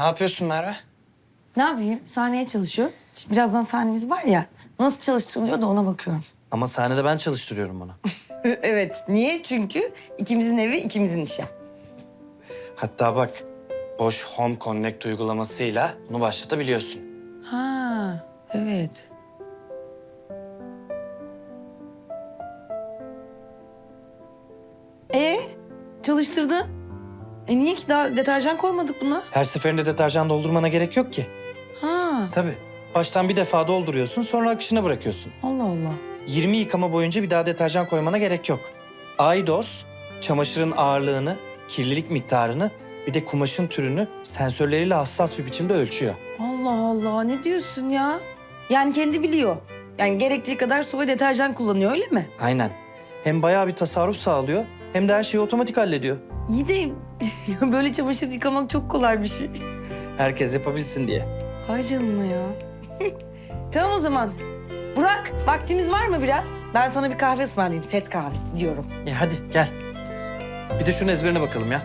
Ne yapıyorsun Merve? Ne yapayım? Sahneye çalışıyorum. Şimdi birazdan sahnemiz var ya. Nasıl çalıştırılıyor da ona bakıyorum. Ama sahnede ben çalıştırıyorum bunu. evet. Niye? Çünkü ikimizin evi, ikimizin işi. Hatta bak Boş Home Connect uygulamasıyla bunu başlatabiliyorsun. Ha, evet. E çalıştırdın. E niye ki daha deterjan koymadık buna? Her seferinde deterjan doldurmana gerek yok ki. Ha, Tabii. Baştan bir defa dolduruyorsun sonra akışına bırakıyorsun. Allah Allah. 20 yıkama boyunca bir daha deterjan koymana gerek yok. Aydos, çamaşırın ağırlığını, kirlilik miktarını bir de kumaşın türünü sensörleriyle hassas bir biçimde ölçüyor. Allah Allah ne diyorsun ya? Yani kendi biliyor. Yani gerektiği kadar su ve deterjan kullanıyor öyle mi? Aynen. Hem bayağı bir tasarruf sağlıyor hem de her şeyi otomatik hallediyor. İyi de böyle çamaşır yıkamak çok kolay bir şey. Herkes yapabilsin diye. Hay canına ya. tamam o zaman. Burak vaktimiz var mı biraz? Ben sana bir kahve ısmarlayayım. Set kahvesi diyorum. İyi hadi gel. Bir de şunun ezberine bakalım ya.